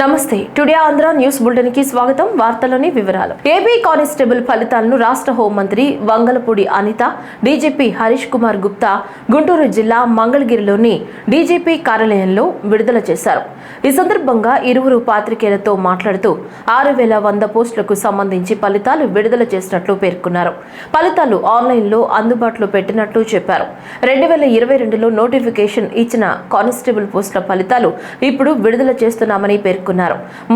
నమస్తే. Today Andhra news బులెటిన్కి స్వాగతం. వార్తలోని వివరాలు. ఏపీ కానిస్టేబుల్ ఫలితాలను రాష్ట్ర హోంమంత్రి వంగలపూడి అనిత డీజీపీ హరీష్ కుమార్ గుప్తా గుంటూరు జిల్లా మంగళగిరిలోని డీజీపీ కార్యాలయంలో విడుదల చేశారు. ఈ సందర్భంగా ఇరువురు పాత్రికేయులతో మాట్లాడుతూ ఆరు వేల వంద పోస్టులకు సంబంధించి ఫలితాలు విడుదల చేసినట్లు పేర్కొన్నారు. ఫలితాలు ఆన్లైన్లో అందుబాటులో పెట్టినట్లు చెప్పారు. రెండు వేల ఇరవై రెండులో నోటిఫికేషన్ ఇచ్చిన కానిస్టేబుల్ పోస్టుల ఫలితాలు ఇప్పుడు విడుదల చేస్తున్నామని పేర్కొన్నారు.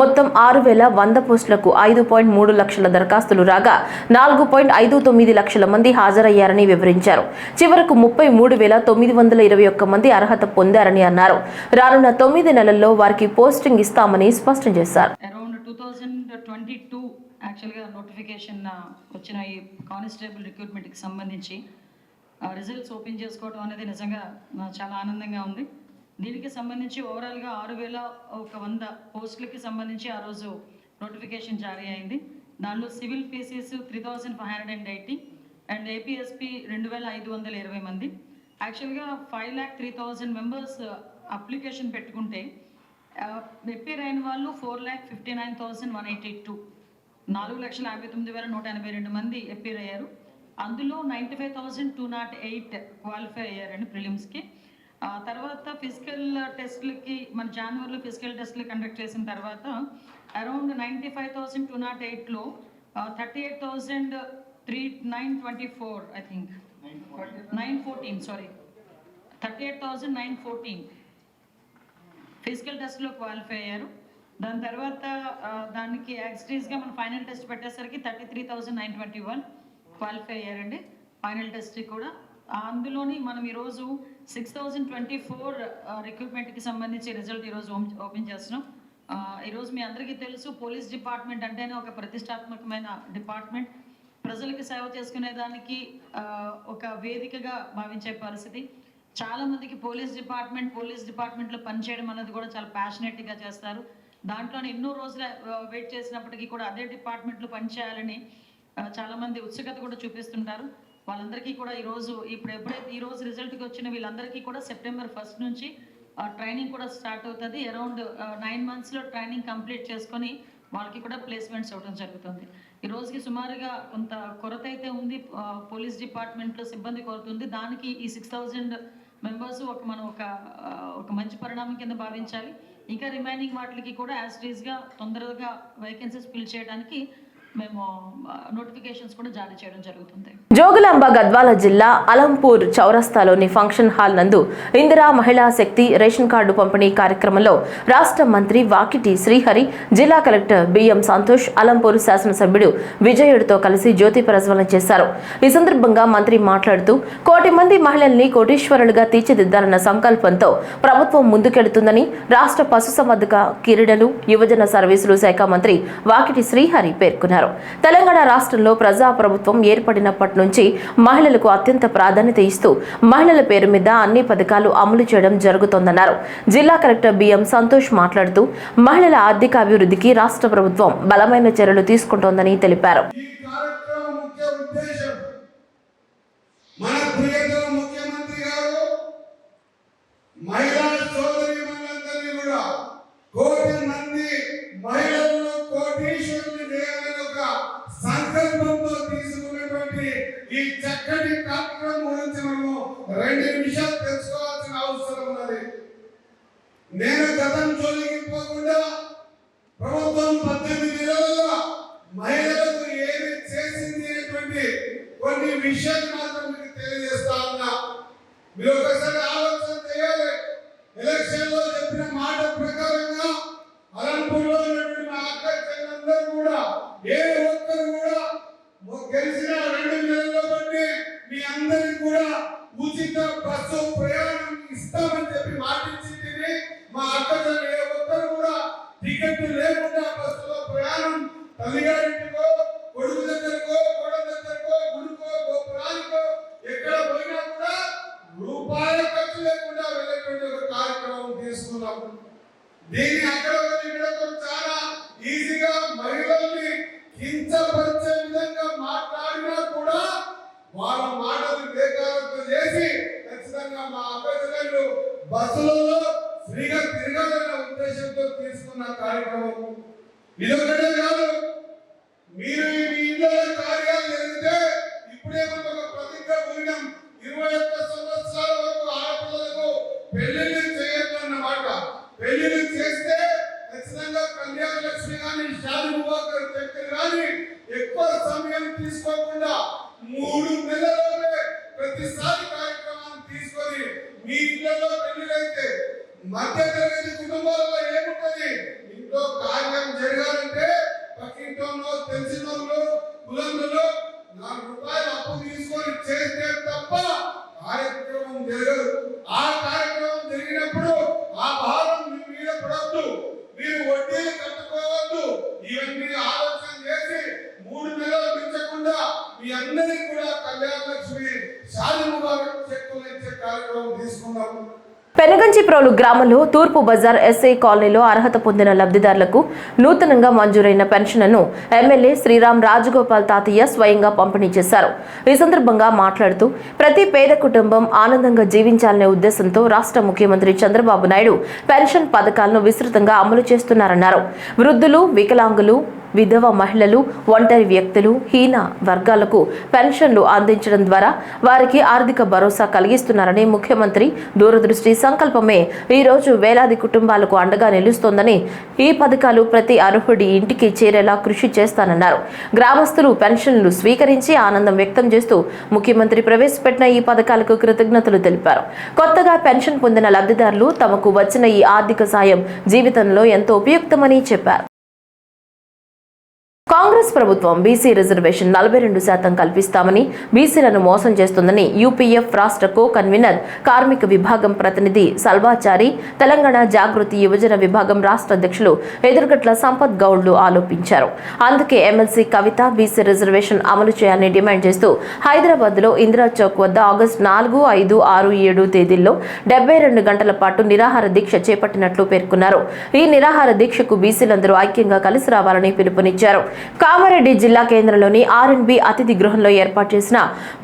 మొత్తం ఆరు వేల వంద పోస్టులకు ఐదు పాయింట్ మూడు లక్షల దరఖాస్తులు రాగా నాలుగు పాయింట్ ఐదు తొమ్మిది లక్షల మంది హాజరయ్యారని వివరించారు. చివరకు ముప్పై మూడు వేల తొమ్మిది వందల ఇరవై ఒక్క మంది అర్హత పొందారని అన్నారు. రానున్న తొమ్మిది నెలల్లో వారికి పోస్టింగ్ ఇస్తామని స్పష్టం చేశారు. అరౌండ్ టూ ట్వంటీ టూ యాక్చువల్గా నోటిఫికేషన్ వచ్చిన ఈ కానిస్టేబుల్ రిక్రూట్మెంట్కి సంబంధించి రిజల్ట్స్ ఓపెన్ చేసుకోవడం అనేది నిజంగా చాలా ఆనందంగా ఉంది. దీనికి సంబంధించి ఓవరాల్గా ఆరు వేల ఒక వంద పోస్టులకి సంబంధించి ఆ రోజు నోటిఫికేషన్ జారీ అయింది. దానిలో civil PCs three thousand five hundred and eighty and APSP రెండు వేల ఐదు వందల ఇరవై మంది. యాక్చువల్గా five lakh three thousand members application పెట్టుకుంటే రిపేర్ అయిన వాళ్ళు four lakh fifty nine thousand one eighty two నాలుగు లక్షల యాభై తొమ్మిది వేల నూట ఎనభై రెండు మంది ఎప్పీర్ అయ్యారు అందులో ninety five thousand two nought eight qualify అయ్యారండి ప్రిలిమ్స్కి తర్వాత ఫిజికల్ టెస్ట్లకి మన జనవరిలో ఫిజికల్ టెస్ట్లు కండక్ట్ చేసిన తర్వాత around ninety five thousand two not ఎయిట్లో thirty eight thousand three nine twenty four I think nine fourteen sorry thirty eight thousand nine fourteen physical టెస్ట్లో క్వాలిఫై అయ్యారు. దాని తర్వాత దానికి యాక్సిటీస్గా మనం ఫైనల్ టెస్ట్ పెట్టేసరికి thirty three thousand nine twenty one qualify అయ్యారండి. ఫైనల్ టెస్ట్కి కూడా. అందులోని మనం ఈరోజు సిక్స్ థౌజండ్ ట్వంటీ ఫోర్ రిక్రూట్మెంట్కి సంబంధించి రిజల్ట్ ఈరోజు ఓపెన్ చేస్తున్నాం. ఈరోజు మీ అందరికీ తెలుసు పోలీస్ డిపార్ట్మెంట్ అంటేనే ఒక ప్రతిష్టాత్మకమైన డిపార్ట్మెంట్. ప్రజలకి సేవ చేసుకునే దానికి ఒక వేదికగా భావించే పరిస్థితి. చాలా మందికి పోలీస్ డిపార్ట్మెంట్ పోలీస్ డిపార్ట్మెంట్లో పనిచేయడం అనేది కూడా చాలా ప్యాషనెట్గా చేస్తారు. దాంట్లోనే ఎన్నో రోజులు వెయిట్ చేసినప్పటికీ కూడా అదే డిపార్ట్మెంట్లో పనిచేయాలని చాలామంది ఉత్సుకత కూడా చూపిస్తుంటారు. వాళ్ళందరికీ కూడా ఈరోజు ఇప్పుడు ఎప్పుడైతే ఈ రోజు రిజల్ట్కి వచ్చిన వీళ్ళందరికీ కూడా సెప్టెంబర్ ఫస్ట్ నుంచి ట్రైనింగ్ కూడా స్టార్ట్ అవుతుంది. అరౌండ్ నైన్ మంత్స్లో ట్రైనింగ్ కంప్లీట్ చేసుకొని వాళ్ళకి కూడా ప్లేస్మెంట్స్ ఇవ్వడం జరుగుతుంది. ఈ రోజుకి సుమారుగా కొంత కొరత అయితే ఉంది. పోలీస్ డిపార్ట్మెంట్లో సిబ్బంది కొరత ఉంది. దానికి ఈ సిక్స్ థౌజండ్ మెంబర్స్ ఒక మనం ఒక ఒక మంచి పరిణామం కింద భావించాలి. ఇంకా రిమైనింగ్ వాటికి కూడా యాజ్గా తొందరగా వేకెన్సీస్ ఫిల్ చేయడానికి మేము నోటిఫికేషన్స్ కూడా జారీ చేయడం జరుగుతుంది. జోగులాంబ గద్వాల జిల్లా అలంపూర్ చౌరస్తాలోని ఫంక్షన్ హాల్ నందు ఇందిరా మహిళా శక్తి రేషన్ కార్డు పంపిణీ కార్యక్రమంలో రాష్ట్ర మంత్రి వాకిటి శ్రీహరి జిల్లా కలెక్టర్ బిఎం సంతోష్ అలంపూర్ శాసనసభ్యుడు విజయుడితో కలిసి జ్యోతి ప్రజ్వలన చేశారు. ఈ సందర్భంగా మంత్రి మాట్లాడుతూ కోటి మంది మహిళల్ని కోటీశ్వరులుగా తీర్చిదిద్దాలన్న సంకల్పంతో ప్రభుత్వం ముందుకెడుతుందని రాష్ట్ర పశుసంవర్ధక క్రీడలు యువజన సర్వీసులు శాఖ మంత్రి వాకిటి శ్రీహరి పేర్కొన్నారు. తెలంగాణ రాష్ట్రంలో ప్రజా ప్రభుత్వం ఏర్పడినప్పటి నుంచి మహిళలకు అత్యంత ప్రాధాన్యత ఇస్తూ మహిళల పేరు మీద అన్ని పథకాలు అమలు చేయడం జరుగుతోందన్నారు. జిల్లా కలెక్టర్ బిఎం సంతోష్ మాట్లాడుతూ మహిళల ఆర్థిక అభివృద్ధికి రాష్ట్ర ప్రభుత్వం బలమైన చర్యలు తీసుకుంటోందని తెలిపారు. మన ప్రియతమ ముఖ్యమంత్రి గారు మహిళ రెండు నిమిషాలు తెలుసుకోవాల్సిన అవసరం ఉన్నది. నేను గతం జోలికి ప్రభుత్వం పద్దెనిమిది నెలలుగా మహిళలకు ఏమి చేసింది అనేటువంటి కొన్ని విషయాలు మాత్రం మీకు తెలియజేస్తా ఉన్నా. మీరు ఒకసారి ఆలోచన చేయాలి. ఎలక్షన్లో చెప్పిన మాట ప్రకారంగా అలంపూర్లో ఉన్నటువంటి మా అక్క చెల్లందరూ కూడా ఏ ఒక్కరు కూడా గెలిచిన రెండు నెలల్లో మీ అందరికి కూడా ఉచిత బస్సు ప్రయాణం ఇస్తామని చెప్పి మాటించింది మా అక్క ఏ ఒక్కరు కూడా టికెట్ లేకుండా బస్సులో ప్రయాణం తల్లిగారింటికో కొడుకు దగ్గరకో కోడల దగ్గరకో గుడికో గోపురానికో ఎక్కడ పోయినా కూడా రూపాయల ఖర్చు లేకుండా వెళ్ళేటువంటి ఒక కార్యక్రమం తీసుకున్నాం. దీన్ని అక్కడ ఇక్కడ చాలా ఈజీగా మహిళల్ని కించపరిచే విధంగా మాట్లాడినా కూడా వాళ్ళ మాటలు బేకారత్వం చేసి ఖచ్చితంగా మా అభ్యర్థులను బస్సులలో ఫ్రీగా తిరగాలన్న ఉద్దేశంతో తీసుకున్న తీసుకున్న కార్యక్రమం. ఇదొక్కటే కాదు మీరు మీ ఇంట్లో కార్యాలు జరిగితే ఇప్పుడే మనం ఒక ప్రతిజ్ఞ పూరినాం ఇరవై ఒక్క సంవత్సరాల వరకు ఆడపిల్లలకు పెళ్ళిళ్ళు చేయొద్దు అన్నమాట పెళ్ళిళ్ళు చేస్తే ఖచ్చితంగా కళ్యాణ లక్ష్మి కానీ షాది ముబాకర్ చక్కెర కానీ ఎక్కువ సమయం తీసుకోకుండా మూడు నెలలోనే ప్రతిసారి కార్యక్రమాన్ని తీసుకొని మీ ఇళ్ళలో పెళ్ళిళ్ళైతే మధ్య తరగతి కుటుంబాలలో ఏముంటది? ఇంట్లో No. తూర్పు బజార్ ఎస్ఐ కాలనీలో అర్హత పొందిన లబ్ధిదారులకు నూతనంగా మంజూరైన పెన్షన్లను ఎమ్మెల్యే శ్రీరామ్ రాజగోపాల్ తాతయ్య స్వయంగా పంపిణీ చేశారు. ఈ సందర్భంగా మాట్లాడుతూ ప్రతి పేద కుటుంబం ఆనందంగా జీవించాలనే ఉద్దేశంతో రాష్ట్ర ముఖ్యమంత్రి చంద్రబాబు నాయుడు పెన్షన్ పథకాలను విస్తృతంగా అమలు చేస్తున్నారన్నారు. వృద్ధులు వికలాంగులు విధవ మహిళలు ఒంటరి వ్యక్తులు హీన వర్గాలకు పెన్షన్లు అందించడం ద్వారా వారికి ఆర్థిక భరోసా కలిగిస్తున్నారని ముఖ్యమంత్రి దూరదృష్టి సంకల్పమే ఈ రోజు వేలాది కుటుంబాలకు అండగా నిలుస్తోందని ఈ పథకాలు ప్రతి అర్హుడి ఇంటికి చేరేలా కృషి చేస్తానన్నారు. గ్రామస్తులు పెన్షన్లు స్వీకరించి ఆనందం వ్యక్తం చేస్తూ ముఖ్యమంత్రి ప్రవేశపెట్టిన ఈ పథకాలకు కృతజ్ఞతలు తెలిపారు. కొత్తగా పెన్షన్ పొందిన లబ్ధిదారులు తమకు వచ్చిన ఈ ఆర్థిక సాయం జీవితంలో ఎంతో ఉపయుక్తమని చెప్పారు. కాంగ్రెస్ ప్రభుత్వం బీసీ రిజర్వేషన్ నలభై రెండు శాతం కల్పిస్తామని బీసీలను మోసం చేస్తుందని యూపీఎఫ్ రాష్ట్ర కో కన్వీనర్ కార్మిక విభాగం ప్రతినిధి సల్వాచారి తెలంగాణ జాగృతి యువజన విభాగం రాష్ట్ర అధ్యక్షులు ఎదురుగట్ల సంపత్ గౌడ్లు ఆలోపించారు అందుకే ఎమ్మెల్సీ కవిత బీసీ రిజర్వేషన్ అమలు చేయాలని డిమాండ్ చేస్తూ హైదరాబాద్లో ఇందిరా చౌక్ వద్ద ఆగస్టు నాలుగు ఐదు ఆరు ఏడు తేదీల్లో డెబ్బై రెండు గంటల పాటు నిరాహార దీక్ష చేపట్టినట్లు పేర్కొన్నారు. ఈ నిరాహార దీక్షకు బీసీలందరూ ఐక్యంగా కలిసి రావాలని పిలుపునిచ్చారు. కామారెడ్డి జిల్లా కేంద్రంలోని ఆర్ఎన్బి అతిథి గృహంలో ఏర్పాటు చేసిన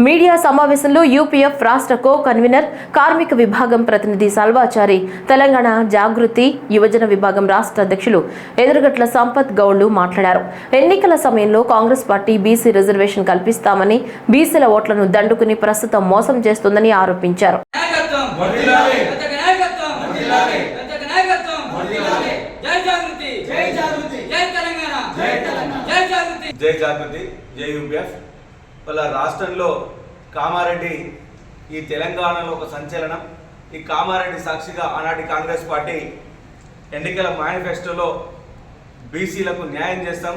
మీడియా సమావేశంలో యూపీఎఫ్ రాష్ట్ర కో కన్వీనర్ కార్మిక విభాగం ప్రతినిధి సల్వాచారి తెలంగాణ జాగృతి యువజన విభాగం రాష్ట్ర అధ్యక్షులు ఎదురుగట్ల సంపత్ గౌడ్లు మాట్లాడారు. ఎన్నికల సమయంలో కాంగ్రెస్ పార్టీ బీసీ రిజర్వేషన్ కల్పిస్తామని బీసీల ఓట్లను దండుకుని ప్రస్తుతం మోసం చేస్తుందని ఆరోపించారు నాయకత్వం వర్ధిల్లాలి. పెద్దక నాయకత్వం వర్ధిల్లాలి. పెద్దక నాయకత్వం వర్ధిల్లాలి. జై జాగృతి జై జాగృతి. జై తెలంగాణ జై తెలంగాణ. జై జాగృతి జై జాగృతి జై యూపీఎఫ్. వాళ్ళ రాష్ట్రంలో కామారెడ్డి ఈ తెలంగాణలో ఒక సంచలనం. ఈ కామారెడ్డి సాక్షిగా ఆనాటి కాంగ్రెస్ పార్టీ ఎన్నికల మేనిఫెస్టోలో బీసీలకు న్యాయం చేస్తాం.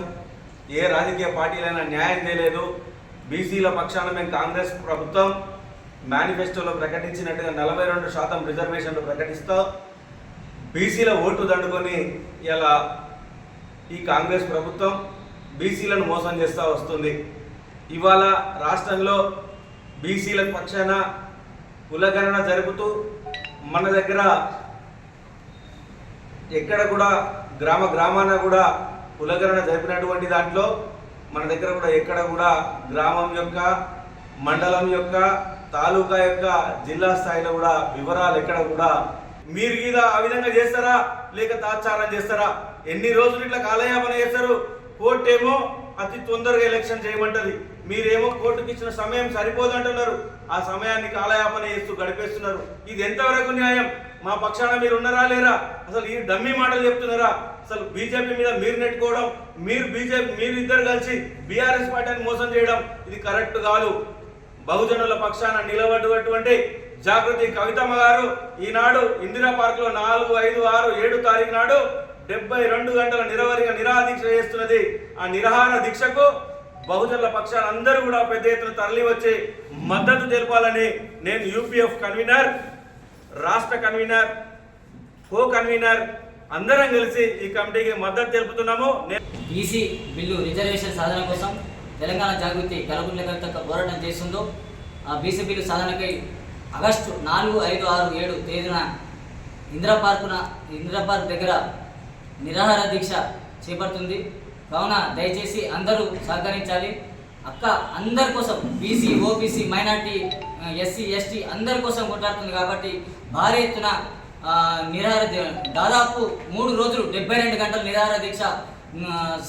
ఏ రాజకీయ పార్టీలైనా న్యాయం చేయలేదు. బీసీల పక్షాన మేము కాంగ్రెస్ ప్రభుత్వం మేనిఫెస్టోలో ప్రకటించినట్టుగా నలభై రెండు శాతం రిజర్వేషన్లు ప్రకటిస్తూ. బీసీల ఓటు దండుకొని ఇలా ఈ కాంగ్రెస్ ప్రభుత్వం బీసీలను మోసం చేస్తూ వస్తుంది. ఇవాళ రాష్ట్రంలో బీసీల పక్షాన కులగణన జరుపుతూ మన దగ్గర ఎక్కడ కూడా గ్రామ గ్రామాన కూడా కులగణన జరిపినటువంటి దాంట్లో మన దగ్గర కూడా ఎక్కడ కూడా గ్రామం యొక్క మండలం యొక్క తాలూకా యొక్క జిల్లా స్థాయిలో కూడా వివరాలు ఎక్కడ కూడా మీరు ఇలా ఆ విధంగా చేస్తారా? లేక తాత్సారం చేస్తారా? ఎన్ని రోజులు ఇట్లా కాలయాపన చేస్తారు? కోర్టు ఏమో అతి తొందరగా ఎలక్షన్ చేయమంటది మీరేమో కోర్టుకి ఇచ్చిన సమయం సరిపోదు అంటున్నారు ఆ సమయాన్ని కాలయాపన చేస్తూ గడిపేస్తున్నారు. ఇది ఎంతవరకు న్యాయం? మా పక్షాన మీరు ఉన్నారా లేరా? అసలు ఈ డమ్మీ మాటలు చెప్తున్నారా? అసలు బీజేపీ మీద మీరు నెట్టుకోవడం మీరు బీజేపీ మీరు ఇద్దరు కలిసి బీఆర్ఎస్ పార్టీని మోసం చేయడం ఇది కరెక్ట్ కాదు. బహుజనుల పక్షాన నిలబడినటువంటి జాగృతి కవితమ్మ గారు ఈనాడు ఇందిరా పార్క్లో నాలుగు ఐదు ఆరు ఏడు తారీఖు నాడు డెబ్బై రెండు గంటల నిరవధిగా నిరాహార దీక్ష చేస్తున్నది ఆ నిరాహార దీక్షకు బహుజనుల పక్షాలు అందరూ కూడా పెద్ద ఎత్తున తరలి వచ్చి మద్దతు తెలపాలని నేను యూపీఎఫ్ కన్వీనర్ రాష్ట్ర కన్వీనర్ కో కన్వీనర్ అందరం కలిసి ఈ కమిటీకి మద్దతు తెలుపుతున్నాము. నేను బీసీ బిల్లు రిజర్వేషన్ సాధన కోసం తెలంగాణ జాగృతి కలగుండ్ల పోరాటం చేస్తుందో ఆ బీసీ బిల్లు సాధనకై ఆగస్టు నాలుగు ఐదు ఆరు ఏడు తేదీన ఇందిరా పార్కున ఇందిరా పార్క్ దగ్గర నిరాహార దీక్ష చేపడుతుంది. కావున దయచేసి అందరూ సహకరించాలి. అక్క అందరి కోసం BC OBC minority SC ST అందరి కోసం కొట్లాడుతుంది కాబట్టి భారీ ఎత్తున నిరాహార దాదాపు మూడు రోజులు డెబ్బై రెండు గంటలు నిరాహార దీక్ష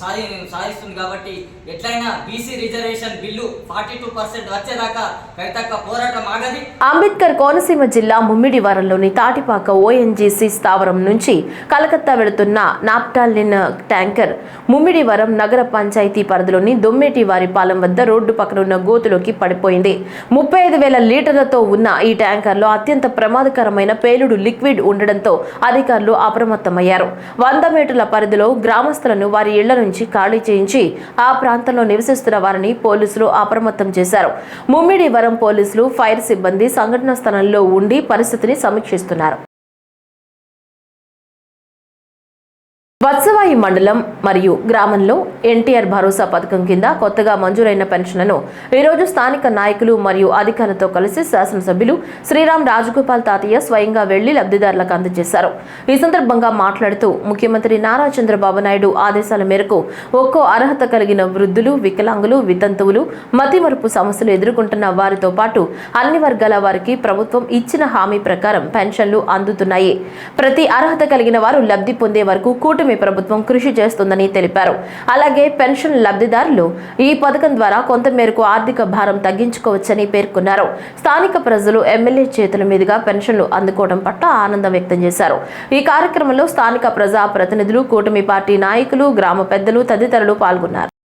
సాయి సాధిస్తుంది కాబట్టి ఎట్లయినా BC reservation bill forty two percent వచ్చేదాకా కవితక్క పోరాటం ఆగది. అంబేద్కర్ కోనసీమ జిల్లా ముమ్మిడివరంలోని తాటిపాక ఓఎన్జీసీ స్థావరం నుంచి కలకత్తా వెళుతున్న నాప్టాలిన్ ట్యాంకర్ ముమ్మిడివరం నగర పంచాయతీ పరిధిలోని దొమ్మేటి వారిపాలెం వద్ద రోడ్డు పక్కన ఉన్న గోతులోకి పడిపోయింది. ముప్పై ఐదు వేల లీటర్లతో ఉన్న ఈ ట్యాంకర్లో అత్యంత ప్రమాదకరమైన పేలుడు లిక్విడ్ ఉండడంతో అధికారులు అప్రమత్తమయ్యారు. వంద మీటర్ల పరిధిలో గ్రామస్తులను వారి ఇళ్ళ నుంచి ఖాళీ చేయించి ఆ ప్రాంతంలో నివసిస్తున్న వారిని పోలీసులు అప్రమత్తం చేశారు. ముమ్మిడివరం పోలీసులు ఫైర్ సిబ్బంది సంఘటనా స్థలంలో ఉండి పరిస్థితిని సమీక్షిస్తున్నారు. వత్సవాయి మండలం మరియు గ్రామంలో ఎన్టీఆర్ భరోసా పథకం కింద కొత్తగా మంజూరైన పెన్షన్లను ఈరోజు స్థానిక నాయకులు మరియు అధికారులతో కలిసి శాసనసభ్యులు శ్రీరామ్ రాజగోపాల్ తాతయ్య స్వయంగా వెళ్ళి లబ్ధిదారులకు అందజేశారు. ఈ సందర్భంగా మాట్లాడుతూ ముఖ్యమంత్రి నారా చంద్రబాబు నాయుడు ఆదేశాల మేరకు ఒక్కో అర్హత కలిగిన వృద్ధులు వికలాంగులు వితంతువులు మతిమరుపు సమస్యలు ఎదుర్కొంటున్న వారితో పాటు అన్ని వర్గాల వారికి ప్రభుత్వం ఇచ్చిన హామీ ప్రకారం పెన్షన్లు అందుతున్నాయి. ప్రతి అర్హత కలిగిన వారు లబ్ధి పొందే వరకు కూటమి ప్రభుత్వం కృషి చేస్తుందని తెలిపారు. అలాగే పెన్షన్ లబ్ధిదారులు ఈ పథకం ద్వారా కొంత మేరకు ఆర్థిక భారం తగ్గించుకోవచ్చని పేర్కొన్నారు. స్థానిక ప్రజలు ఎమ్మెల్యే చేతుల మీదుగా పెన్షన్లు అందుకోవడం పట్ల ఆనందం వ్యక్తం చేశారు. ఈ కార్యక్రమంలో స్థానిక ప్రజా ప్రతినిధులు కూటమి పార్టీ నాయకులు గ్రామ పెద్దలు తదితరులు పాల్గొన్నారు.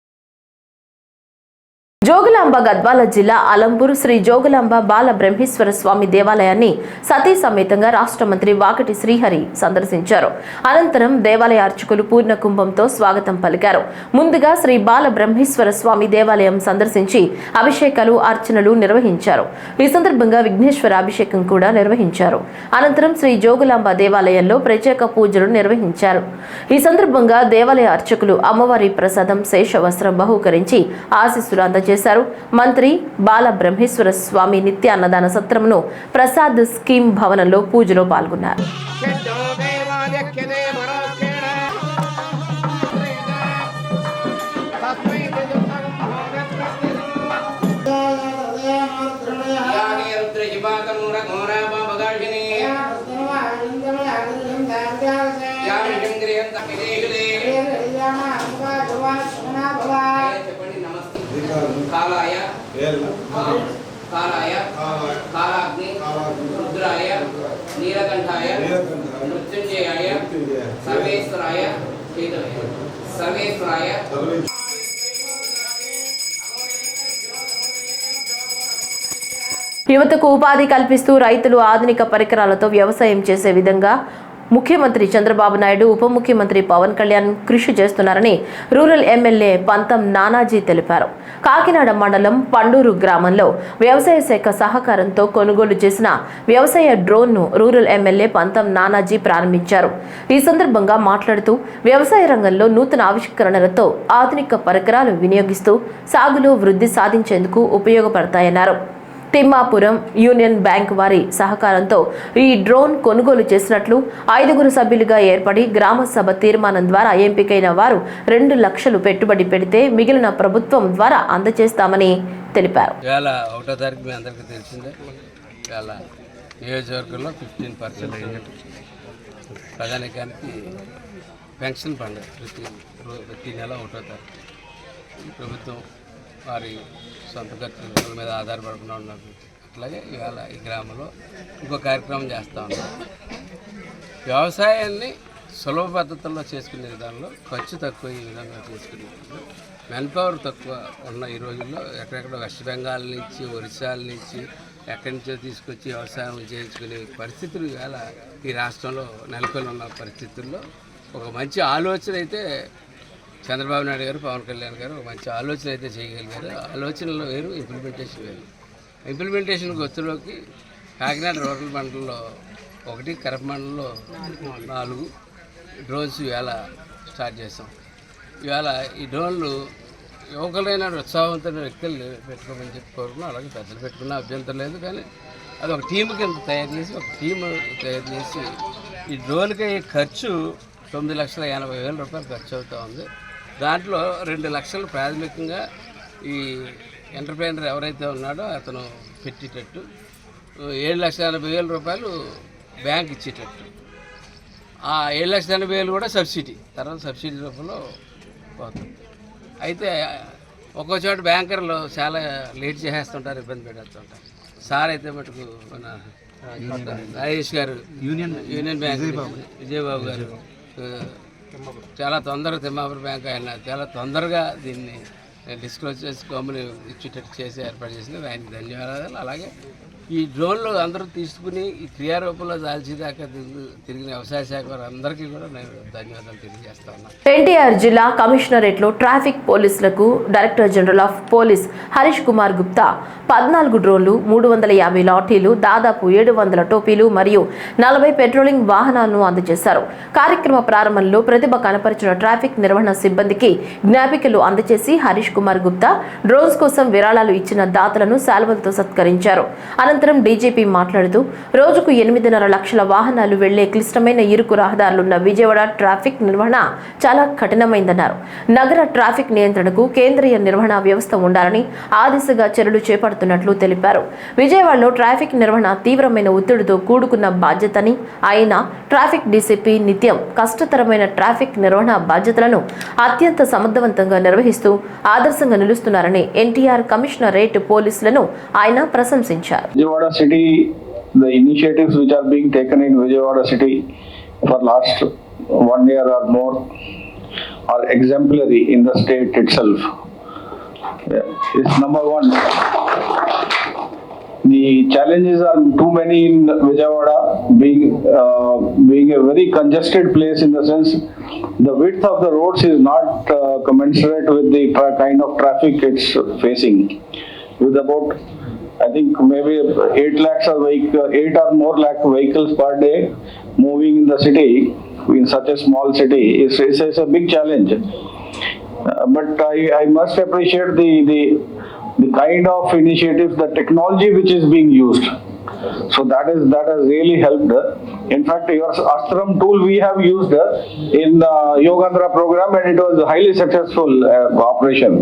జోగులాంబ గద్వాల జిల్లా అలంపూర్ శ్రీ జోగులాంబ బాల బ్రహ్మేశ్వర స్వామి దేవాలయాన్ని సతీ సమేతంగా రాష్ట్ర మంత్రి వాకటి శ్రీహరి సందర్శించారు. అనంతరం దేవాలయ అర్చకులు పూర్ణ కుంభంతో స్వాగతం పలికారు. ముందుగా శ్రీ బాల బ్రహ్మేశ్వర స్వామి దేవాలయం సందర్శించి అభిషేకాలు అర్చనలు నిర్వహించారు. ఈ సందర్భంగా విఘ్నేశ్వర అభిషేకం కూడా నిర్వహించారు. అనంతరం శ్రీ జోగులాంబ దేవాలయంలో ప్రత్యేక పూజలు నిర్వహించారు. ఈ సందర్భంగా దేవాలయ అర్చకులు అమ్మవారి ప్రసాదం శేష వస్త్రం బహూకరించి ఆశీస్సులు అందజేశారు. మంత్రి బాల బ్రహ్మేశ్వర స్వామి నిత్య అన్నదాన సత్రమును ప్రసాద్ స్కీమ్ భవనంలో పూజలో పాల్గొన్నారు యాగే కాలాయ కాలాయ కాలాగ్ని రుద్రాయ నీలకంఠాయ మృత్యుంజయాయ సర్వేశ్వరాయ సర్వేశ్వరాయ యువతకు ఉపాధి కల్పిస్తూ రైతులు ఆధునిక పరికరాలతో వ్యవసాయం చేసే విధంగా ముఖ్యమంత్రి చంద్రబాబు నాయుడు ఉప ముఖ్యమంత్రి పవన్ కళ్యాణ్ కృషి చేస్తున్నారని రూరల్ ఎమ్మెల్యే పంతం నానాజీ తెలిపారు. కాకినాడ మండలం పండూరు గ్రామంలో వ్యవసాయ శాఖ సహకారంతో కొనుగోలు చేసిన వ్యవసాయ డ్రోన్ను రూరల్ ఎమ్మెల్యే పంతం నానాజీ ప్రారంభించారు. ఈ సందర్భంగా మాట్లాడుతూ వ్యవసాయ రంగంలో నూతన ఆవిష్కరణలతో ఆధునిక పరికరాలు వినియోగిస్తూ సాగులో వృద్ధి సాధించేందుకు ఉపయోగపడతాయన్నారు. తిమ్మాపురం యూనియన్ బ్యాంక్ వారి సహకారంతో ఈ డ్రోన్ కొనుగోలు చేసినట్లు ఐదుగురు సభ్యులుగా ఏర్పడి గ్రామ సభ తీర్మానం ద్వారా ఎంపికైన వారు రెండు లక్షలు పెట్టుబడి పెడితే మిగిలిన ప్రభుత్వం ద్వారా అందజేస్తామని తెలిపారు. ఒకటో తారీఖు మీ అందరికీ తెలిసిందే. నియోజకవర్గంలో ఫిఫ్టీన్ పర్సెంట్ ప్రధానికానికి పెన్షన్ పండుగ ప్రతి ప్రతి నెల ఒకటో తారీఖు. ప్రభుత్వం వారి సొంత ఖర్చుల మీద ఆధారపడకుండా ఉన్నారు అట్లాగే ఇవాళ ఈ గ్రామంలో ఇంకో కార్యక్రమం చేస్తూ ఉన్నాం. వ్యవసాయాన్ని సులభ పద్ధతుల్లో చేసుకునే విధానంలో ఖర్చు తక్కువ ఈ విధంగా చేసుకునే మెన్ పవర్ తక్కువ ఉన్న ఈ రోజుల్లో ఎక్కడెక్కడ వెస్ట్ బెంగాల్ నుంచి ఒరిస్సాల నుంచి ఎక్కడి నుంచో తీసుకొచ్చి వ్యవసాయం చేయించుకునే పరిస్థితులు ఇవాళ ఈ రాష్ట్రంలో నెలకొని ఉన్న పరిస్థితుల్లో ఒక మంచి ఆలోచన అయితే చంద్రబాబు నాయుడు గారు పవన్ కళ్యాణ్ గారు మంచి ఆలోచన అయితే చేయగలిగారు. ఆలోచనలో వేరు ఇంప్లిమెంటేషన్ వేరు. ఇంప్లిమెంటేషన్ గొత్తులోకి కాకినాడ రూరల్ మండలంలో ఒకటి కరప మండలంలో నాలుగు. డ్రోన్స్ ఇవాళ స్టార్ట్ చేసాం ఇవాళ ఈ డ్రోన్లు యువకులైన ఉత్సాహవంతమైన వ్యక్తులు పెట్టుకోమని చెప్పి కోరుకున్నాం. అలాగే పెద్దలు పెట్టుకున్న అభ్యంతరం లేదు. కానీ అది ఒక టీం కింద తయారు చేసి ఒక టీం తయారు చేసి ఈ డ్రోన్కి ఖర్చు తొమ్మిది లక్షల ఎనభై వేల రూపాయలు ఖర్చు అవుతూ ఉంది. దాంట్లో రెండు లక్షలు ప్రాథమికంగా ఈ ఎంటర్ప్రైనర్ ఎవరైతే ఉన్నాడో అతను పెట్టేటట్టు ఏడు లక్షల ఎనభై వేల రూపాయలు బ్యాంక్ ఇచ్చేటట్టు. ఆ ఏడు లక్షల ఎనభై వేలు కూడా సబ్సిడీ తర్వాత సబ్సిడీ రూపంలో పోతుంది అయితే ఒక్కో చోట బ్యాంకర్లు చాలా లేట్ చేసేస్తుంటారు ఇబ్బంది పెట్టేస్తుంటారు సార్ అయితే మటుకు మన రాజేష్ గారు యూనియన్ యూనియన్ బ్యాంక్ విజయబాబు. గారు చాలా తొందరగా తిమ్మాపురం బ్యాంక్ ఆయన చాలా తొందరగా దీన్ని డిస్క్లోజ్ చేసి గమ్ముని ఇచ్చేటట్టు చేసి ఏర్పాటు చేసింది ఆయనకి ధన్యవాదాలు. అలాగే ఈ డ్రోన్లు అందరూ తీసుకుని ఈ క్రియారూపంలో దాల్చేదాకా తిరిగిన వ్యవసాయ శాఖ వారు అందరికీ కూడా నేను ధన్యవాదాలు తెలియజేస్తాను ఎన్టీఆర్ జిల్లా కమిషనరేట్లో ట్రాఫిక్ పోలీసులకు director general of police Harish Kumar Gupta పద్నాలుగు డ్రోన్లు మూడు వందల యాభై లాఠీలు దాదాపు ఏడు వందల టోపీలు మరియు నలభై పెట్రోలింగ్ వాహనాలను అందజేశారు. కార్యక్రమ ప్రారంభంలో ప్రతిభ కనపరిచిన ట్రాఫిక్ నిర్వహణ సిబ్బందికి జ్ఞాపికలు అందజేసి హరీష్ కుమార్ గుప్తా డ్రోన్స్ కోసం విరాళాలు ఇచ్చిన దాతలను శాల్వలతో సత్కరించారు. అనంతరం అనంతరం డీజీపీ మాట్లాడుతూ రోజుకు ఎనిమిదిన్నర లక్షల వాహనాలు వెళ్ళే క్లిష్టమైన ఇరుకు రహదారులున్న విజయవాడ ట్రాఫిక్ నిర్వహణ చాలా కఠినమైందన్నారు. నగర ట్రాఫిక్ నియంత్రణకు కేంద్రీయ నిర్వహణ వ్యవస్థ ఉండాలని ఆ దిశగా చర్యలు చేపడుతున్నట్లు తెలిపారు. విజయవాడలో ట్రాఫిక్ నిర్వహణ తీవ్రమైన ఒత్తిడితో కూడుకున్న బాధ్యతని ఆయన ట్రాఫిక్ డీసీపీ నిత్యం కష్టతరమైన ట్రాఫిక్ నిర్వహణ బాధ్యతలను అత్యంత సమర్థవంతంగా నిర్వహిస్తూ ఆదర్శంగా నిలుస్తున్నారని ఎన్టీఆర్ కమిషనరేట్ పోలీసులను ఆయన ప్రశంసించారు. Vijayawada city, the initiatives which are being taken in Vijayawada city for last one year or more are exemplary in the state itself. It's number one. The challenges are too many in Vijayawada, being, uh, being a very congested place in the sense the width of the roads is not uh, commensurate with the kind of traffic it's facing. With about I think maybe eight lakhs of vehicle, eight or more lakh vehicles per day moving in the city, in such a small city, is, is, is a big challenge. Uh, but I, I must appreciate the, the, the kind of initiatives, the technology which is being used. So that is, that has really helped. In fact, your Astram tool we have used in uh, Yogandhra program and it was a highly successful uh, operation.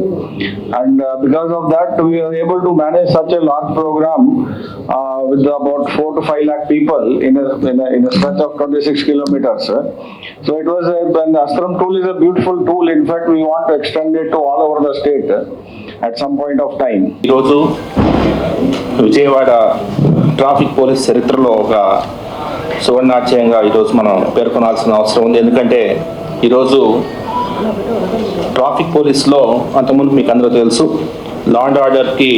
And uh, because of that, we were able to manage such a large program uh, with about four to five lakh people in a, in a, in a stretch of 26 kilometers. So it was, a, and the Astram tool is a beautiful tool. In fact, we want to extend it to all over the state uh, at some point of time. ఈరోజు Vijayawada traffic police చరిత్రలో ఒక సువర్ణాధ్యాయంగా ఈరోజు మనం పేర్కొనాల్సిన అవసరం ఉంది. ఎందుకంటే ఈరోజు traffic పోలీస్లో అంతకుముందు మీకు అందరూ తెలుసు లా అండ్ ఆర్డర్కి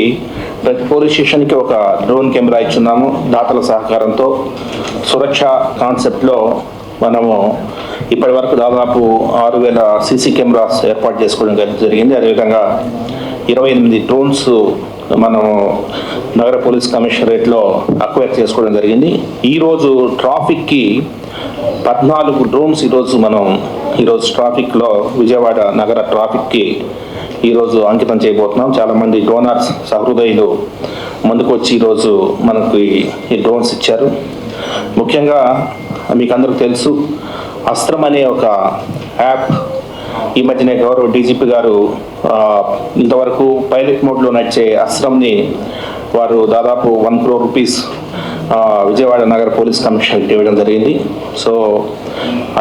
ప్రతి పోలీస్ స్టేషన్కి ఒక డ్రోన్ కెమెరా ఇచ్చున్నాము దాతల సహకారంతో. సురక్ష కాన్సెప్ట్లో మనము ఇప్పటి వరకు దాదాపు ఆరు వేల సీసీ కెమెరాస్ ఏర్పాటు చేసుకోవడం జరిగింది. అదేవిధంగా ఇరవై ఎనిమిది డ్రోన్స్ మనం నగర పోలీస్ కమిషనరేట్లో అక్వైర్ చేసుకోవడం జరిగింది. ఈరోజు ట్రాఫిక్కి పద్నాలుగు డ్రోన్స్ ఈరోజు మనం ఈరోజు ట్రాఫిక్లో విజయవాడ నగర ట్రాఫిక్కి ఈరోజు అంకితం చేయబోతున్నాం. చాలామంది డోనర్స్ సహృదయులు ముందుకొచ్చి ఈరోజు మనకు ఈ- డ్రోన్స్ ఇచ్చారు. ముఖ్యంగా మీకు అందరికి తెలుసు అస్త్రం అనే ఒక యాప్ ఈ మధ్యనే గౌరవ డీజీపీ గారు ఇంతవరకు పైలట్ మోడ్లో నడిచే అస్త్రంని వారు దాదాపు వన్ క్రోర్ రూపీస్ విజయవాడ నగర పోలీస్ కమిషనర్కి ఇవ్వడం జరిగింది. సో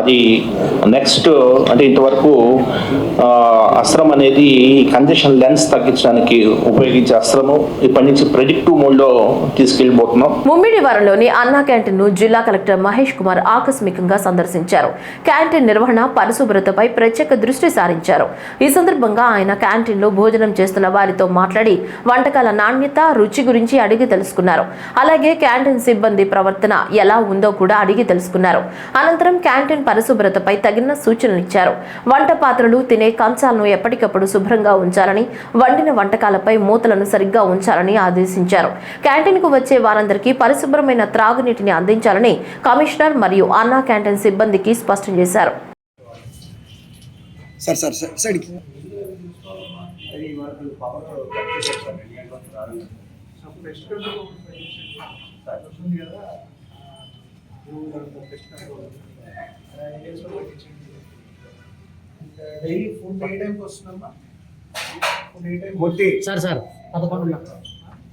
అది నెక్స్ట్ అంటే ఇంతవరకు అస్త్రం అనేది కంజెషన్ లెన్స్ తగ్గించడానికి ఉపయోగించే అస్త్రము. ఇప్పటి నుంచి ప్రెడిక్టివ్ మోడ్లో తీసుకెళ్ళిపోతున్నాం. ముమ్మిడివరంలోని అన్నా క్యాంటీన్ను జిల్లా కలెక్టర్ మహేష్ కుమార్ ఆకస్మికంగా సందర్శించారు. క్యాంటీన్ నిర్వహణ పరిశుభ్రతపై ప్రత్యేక దృష్టి సారించారు. ఈ సందర్భంగా ఆయన క్యాంటీన్లో భోజనం చేస్తున్న వారితో మాట్లాడి వంటకాల నాణ్యత రుచి గురించి అడిగి తెలుసుకున్నారు. అలాగే క్యాంటీన్ సిబ్బంది ప్రవర్తన ఎలా ఉందో కూడా అడిగి తెలుసుకున్నారు. అనంతరం క్యాంటీన్ పరిశుభ్రతపై తగిన సూచనలు ఇచ్చారు. వంట పాత్రలు తినే కంచాలను ఎప్పటికప్పుడు శుభ్రంగా ఉంచాలని వండిన వంటకాలపై మూతలను సరిగ్గా ఉంచాలని ఆదేశించారు. క్యాంటీన్కు వచ్చే వారందరికీ పరిశుభ్రమైన త్రాగునీటిని అందించాలని కమిషనర్ మరియు అన్నా క్యాంటీన్ సిబ్బందికి స్పష్టం చేశారు. సార్ సార్ సార్ సైడ్కి డైలీ ఫుడ్ ఏ టైంకి వస్తుందమ్మా? సార్ సార్ పదకొండున్నర.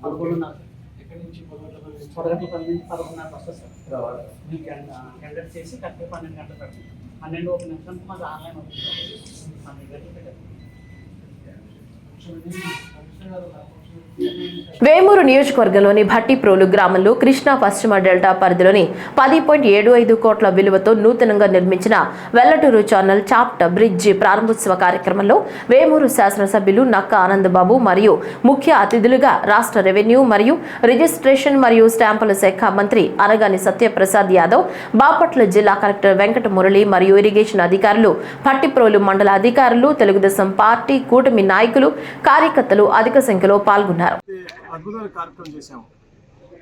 పదకొండున్నర. ఎక్కడి నుంచి మొదలు పదకొండు పది నుంచి పదకొండున్నరకు వస్తుంది సార్. వీకెండ్ కండక్ట్ చేసి కరెక్ట్గా పన్నెండు గంటలు పెడతాం. పన్నెండు ఒక నిమిషం మాది ఆన్లైన్ అవుతుంది. పన్నెండు గంటలు పెట్టారు వేమూరు నియోజకవర్గంలోని భట్టిప్రోలు గ్రామంలో కృష్ణా పశ్చిమ డెల్టా పరిధిలోని పది పాయింట్ ఏడు ఐదు కోట్ల విలువతో నూతనంగా నిర్మించిన వెల్లటూరు ఛానల్ చాప్ట్ బ్రిడ్జి ప్రారంభోత్సవ కార్యక్రమంలో వేమూరు శాసనసభ్యులు నక్క ఆనందబాబు మరియు ముఖ్య అతిథులుగా రాష్ట్ర రెవెన్యూ మరియు రిజిస్ట్రేషన్ మరియు స్టాంపుల శాఖ మంత్రి అనగాని సత్యప్రసాద్ యాదవ్ బాపట్ల జిల్లా కలెక్టర్ వెంకట మురళి మరియు ఇరిగేషన్ అధికారులు భట్టిప్రోలు మండల అధికారులు తెలుగుదేశం పార్టీ కూటమి నాయకులు కార్యకర్తలు అధిక సంఖ్యలో పాల్గొన్నారు. అద్భుతమైన కార్యక్రమం చేశాము.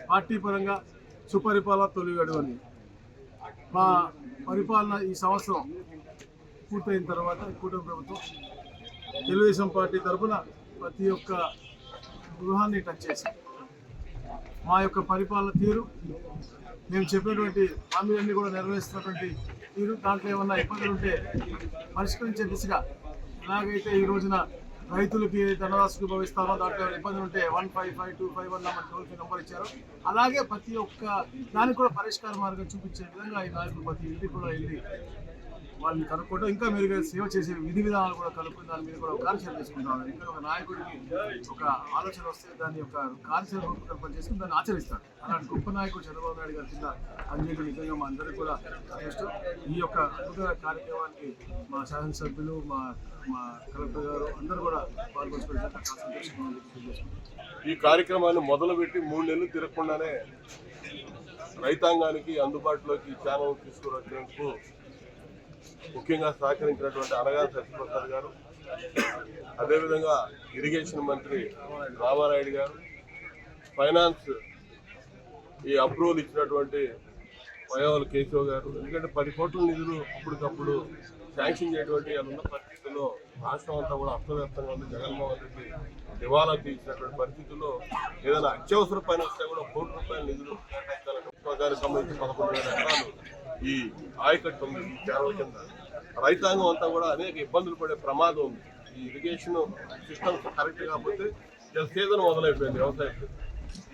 పార్టీ పరంగా సుపరిపాలన తొలి అని. మా పరిపాలన ఈ సంవత్సరం పూర్తయిన తర్వాత కూటమి ప్రభుత్వం తెలుగుదేశం పార్టీ తరఫున ప్రతి ఒక్క గృహాన్ని టచ్ చేశాం మా యొక్క పరిపాలన తీరు మేము చెప్పినటువంటి హామీలన్నీ కూడా నెరవేరుస్తున్నటువంటి తీరు దాంట్లో ఏమన్నా ఇబ్బందులు ఉంటే పరిష్కరించే దిశగా ఎలాగైతే ఈ రోజున రైతులకి ధనరాశికి భవిస్తామో దాంట్లో ఇబ్బంది ఇబ్బందులు ఉంటే one five five two five one number toll free number ఇచ్చారు. అలాగే ప్రతి ఒక్క దానికి కూడా పరిష్కార మార్గం చూపించే విధంగా ఈ నాయకులు ప్రతి ఇంటికి కూడా వెళ్ళి వాళ్ళని కనుక్కోవడం ఇంకా మీరుగా సేవ చేసే విధి విధానాలు కూడా కనుక్కుని దాని మీద కూడా ఒక కార్యాచరణ చేసుకుంటాం ఇంకా ఒక నాయకుడికి ఒక ఆలోచన వస్తే దాని యొక్క కార్యచరణ రూపకల్పన చేసుకుని దాన్ని ఆచరిస్తారు. అలాంటి గొప్ప నాయకుడు చంద్రబాబు నాయుడు గారి కింద పనిచేయడం నిజంగా మా అందరికీ కూడా ఇష్టం ఈ యొక్క అద్భుత కార్యక్రమానికి మా శాసనసభ్యులు మా మా కలెక్టర్ గారు అందరూ కూడా పాల్గొని ఈ కార్యక్రమాన్ని మొదలుపెట్టి మూడు నెలలు తిరగకుండానే రైతాంగానికి అందుబాటులోకి ఛానల్ తీసుకురావడానికి ముఖ్యంగా సహకరించినటువంటి అనగా సత్యప్రసాద్ గారు అదేవిధంగా ఇరిగేషన్ మంత్రి రామారాయుడు గారు ఫైనాన్స్ ఈ అప్రూవల్ ఇచ్చినటువంటి వయోవల్ కేశవ్ గారు ఎందుకంటే పది కోట్ల నిధులు అప్పటికప్పుడు శాంక్షన్ చేయటువంటి ఉన్న పరిస్థితుల్లో రాష్ట్రం అంతా కూడా అస్తవ్యస్తంగా ఉంది. జగన్మోహన్ రెడ్డి దివాలా తీసినటువంటి పరిస్థితుల్లో ఏదైనా అత్యవసర పని వస్తే కూడా కోటి రూపాయల నిధులు కేటాయించాలని సంబంధించి పదకొండు వేల ఎకరాలు ఈ ఆయకట్టు ఉంది ఈ కేరళ కింద. రైతాంగం అంతా కూడా అనేక ఇబ్బందులు పడే ప్రమాదం ఉంది. ఈ ఇరిగేషన్ సిస్టమ్స్ కరెక్ట్ కాకపోతే సీజన్ మొదలైపోయింది వ్యవసాయం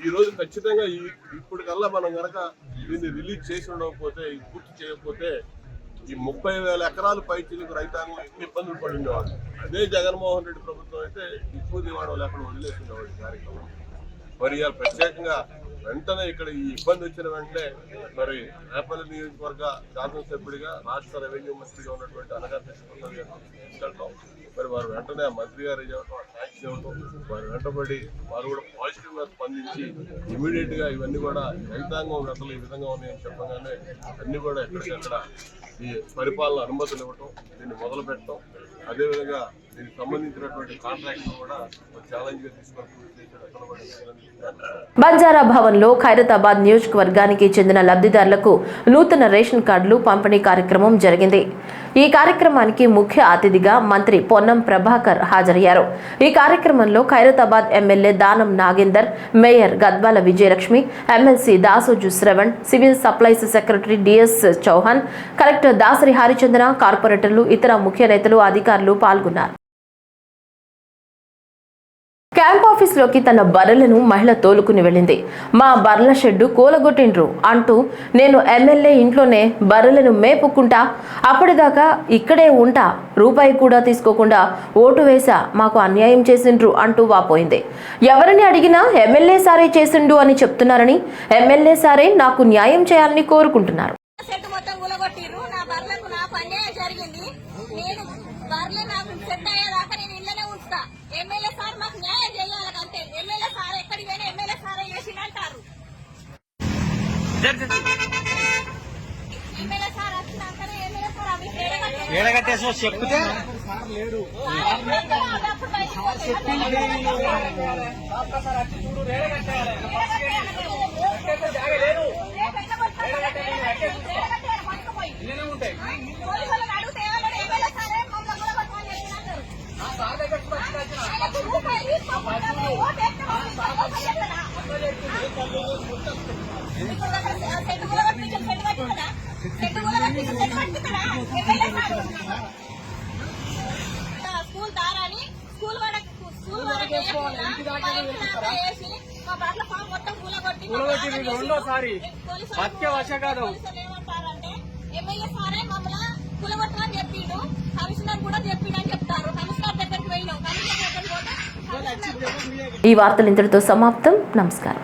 ఈ రోజు ఖచ్చితంగా ఈ ఇప్పటికల్లా మనం కనుక దీన్ని రిలీజ్ చేసి ఉండకపోతే ఇది పూర్తి చేయకపోతే ఈ ముప్పై వేల ఎకరాలు పైచీలకు రైతాంగం ఎన్ని ఇబ్బందులు పడి ఉండేవాళ్ళు? అదే జగన్మోహన్ రెడ్డి ప్రభుత్వం అయితే ఎక్కువ దివాణం లేకుండా వదిలేసి ఉండేవాడు కార్యక్రమం. మరి ఇవాళ ప్రత్యేకంగా వెంటనే ఇక్కడ ఈ ఇబ్బంది వచ్చిన వెంటనే మరి రేపల్లి నియోజకవర్గ శాసనసభ్యుడిగా రాష్ట్ర రెవెన్యూ మంత్రిగా ఉన్నటువంటి అనగా ప్రసాద్ గారు మరి వారు వెంటనే మంత్రి గారు ఇవ్వటం వారు వెంటబడి వారు కూడా పాజిటివ్గా స్పందించి ఇమీడియట్గా ఇవన్నీ కూడా రైతాంగం అసలు ఈ విధంగా ఉన్నాయని చెప్పగానే అన్ని కూడా ఎక్కడికక్కడ ఈ పరిపాలన అనుమతులు ఇవ్వటం దీన్ని మొదలు పెట్టడం అదేవిధంగా దీనికి సంబంధించినటువంటి కాంట్రాక్ట్ కూడా ఛాలెంజ్గా తీసుకొని పూర్తి చేశారు అక్కడ బంజారా భవన్లో ఖైరతాబాద్ నియోజకవర్గానికి చెందిన లబ్ధిదారులకు నూతన రేషన్ కార్డులు పంపిణీ కార్యక్రమం జరిగింది. ఈ కార్యక్రమానికి ముఖ్య అతిథిగా మంత్రి పొన్నం ప్రభాకర్ హాజరయ్యారు. ఈ కార్యక్రమంలో Khairatabad MLA Danam Nagender mayor Gadwala Vijayalakshmi MLC Dasoju Sravan civil supplies secretary DS Chauhan collector Dasari Harichandra కార్పొరేటర్లు ఇతర ముఖ్య నేతలు అధికారులు పాల్గొన్నారు. క్యాంప్ ఆఫీస్లోకి తన బర్రెలను మహిళ తోలుకుని వెళ్ళింది. మా బర్రెల షెడ్డు కూలగొట్టిండ్రు అంటూ నేను ఎమ్మెల్యే ఇంట్లోనే బర్రెలను మేపుకుంటా అప్పటిదాకా ఇక్కడే ఉంటా రూపాయి కూడా తీసుకోకుండా ఓటు వేసా మాకు అన్యాయం చేసిండ్రు అంటూ వాపోయింది. ఎవరిని అడిగినా ఎమ్మెల్యే సారే చేసిండు అని చెప్తున్నారని ఎమ్మెల్యే సారే నాకు న్యాయం చేయాలని కోరుకుంటున్నారు సెట్ మొత్తం కూలగొట్టిర్రు నా బర్లకు నాకు అన్యాయం జరిగింది నేను బర్రెలు నాకు సెట్ అయ్యేదాకా నేను ఇళ్ళనే ఉంచుతా ఎమ్మెల్యే సార్ మాకు న్యాయం చేయాలి అంతే ఎమ్మెల్యే సార్ ఎక్కడికి పోయినా ఎమ్మెల్యే సారే చేసిండు అంటారు ఎమ్మెల్యే సార్ వచ్చినాకనే ఎమ్మెల్యే సార్ అవి ఏడగట్టేసి చెప్తే అప్పుడు బయటకు పోలీసులను అడిగితే ఏమన్నాడు ఎమ్మెల్యే సారే మమ్మల్ని కూలగొట్టమని చెప్పినారు ఆయనకు రూపాయి తీసుకోకుండా ఓటు వేస్తే మాకు ఇస్తారా? ఇప్పుడు దగ్గర సెట్ కూలగొట్టి సెట్ పట్టుకుందా సెట్ కూలగొట్టి సెట్ పట్టుకుందా ఎమ్మెల్యే సార్ స్కూల్ దారాని స్కూల్ స్కూల్ కూలగొట్టి రెండోసారి. ఏమంటారంటే ఎమ్మెల్యే సారే మమ్మల్ని కూలగొట్టమని చెప్పిండు కమిషనర్ కూడా చెప్పిండు అని చెప్తారు. కమిషనర్ దగ్గరికి కమిషనర్ కమిషనర్ ఈ వార్తలు ఇంతటితో సమాప్తం. నమస్కారం.